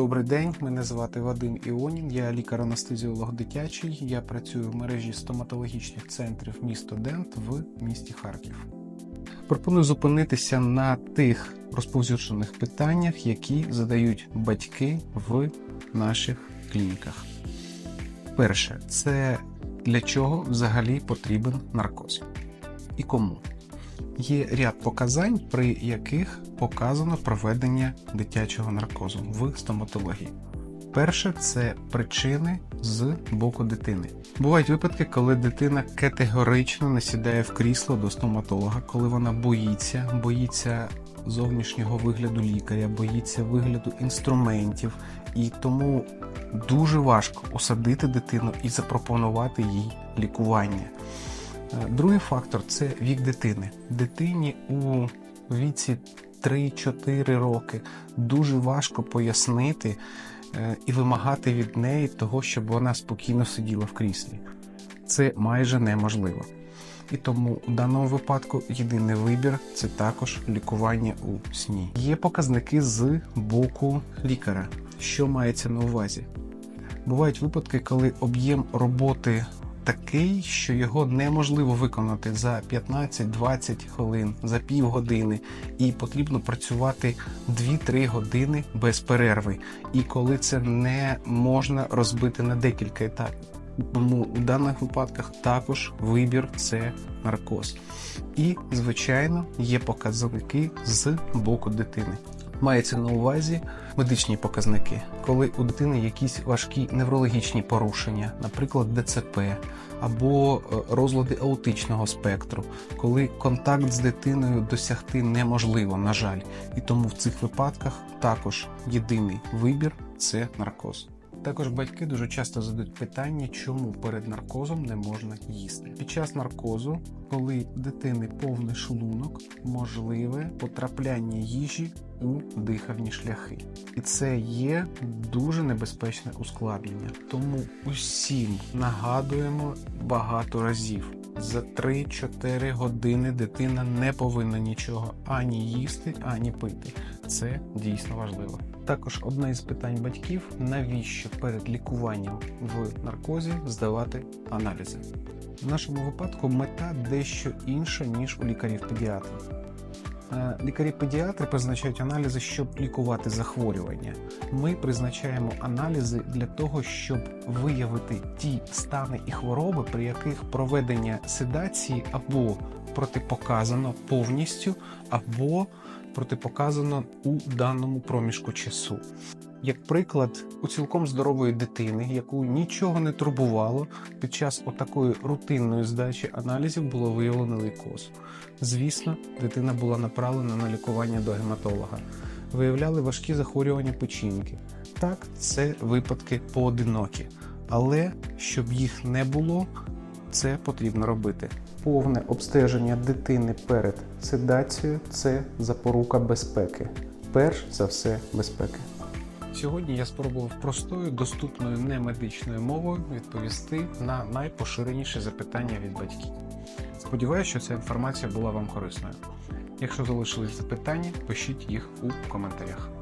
Добрий день, мене звати Вадим Іонін, я лікар-анестезіолог дитячий. Я працюю в мережі стоматологічних центрів місто Дент в місті Харків. Пропоную зупинитися на тих розповсюджених питаннях, які задають батьки в наших клініках. Перше, це для чого взагалі потрібен наркоз і кому? Є ряд показань, при яких показано проведення дитячого наркозу в стоматології. Перше це причини з боку дитини. Бувають випадки, коли дитина категорично не сідає в крісло до стоматолога, коли вона боїться, боїться зовнішнього вигляду лікаря, боїться вигляду інструментів, і тому дуже важко осадити дитину і запропонувати їй лікування. Е, Другий фактор це вік дитини. Дитині у віці 3-4 роки дуже важко пояснити е, і вимагати від неї того, щоб вона спокійно сиділа в кріслі. Це майже неможливо. І тому у даному випадку єдиний вибір це також лікування у сні. Є показники з боку лікаря, що мається на увазі. Бувають випадки, коли об'єм роботи такий, що його неможливо виконати за 15-20 хвилин, за півгодини, і потрібно працювати 2-3 години без перерви. І коли це не можна розбити на декілька етапів. Тому у даних випадках також вибір це наркоз. І, звичайно, є показники з боку дитини. Мається на увазі медичні показники, коли у дитини якісь важкі неврологічні порушення, наприклад, ДЦП або е, розлади аутичного спектру, коли контакт з дитиною досягти неможливо, на жаль, і тому в цих випадках також єдиний вибір це наркоз. Також батьки дуже часто задають питання, чому перед наркозом не можна їсти. Під час наркозу, коли дитини повний шлунок, можливе потрапляння їжі у дихальні шляхи, і це є дуже небезпечне ускладнення. Тому усім нагадуємо багато разів. За 3-4 години дитина не повинна нічого ані їсти, ані пити. Це дійсно важливо. Також одне із питань батьків: навіщо перед лікуванням в наркозі здавати аналізи? В нашому випадку мета дещо інша ніж у лікарів-педіатрів. Е, Лікарі-педіатри призначають аналізи, щоб лікувати захворювання. Ми призначаємо аналізи для того, щоб виявити ті стани і хвороби, при яких проведення седації або протипоказано повністю, або протипоказано у даному проміжку часу. Як приклад, у цілком здорової дитини, яку нічого не турбувало, під час отакої рутинної здачі аналізів було виявлено лейкоз. Звісно, дитина була направлена на лікування до гематолога. Виявляли важкі захворювання печінки. Так, це випадки поодинокі, але щоб їх не було, це потрібно робити. Повне обстеження дитини перед седацією це запорука безпеки. Перш за все, безпеки. Сьогодні я спробував простою, доступною немедичною мовою відповісти на найпоширеніші запитання від батьків. Сподіваюся, що ця інформація була вам корисною. Якщо залишились запитання, пишіть їх у коментарях.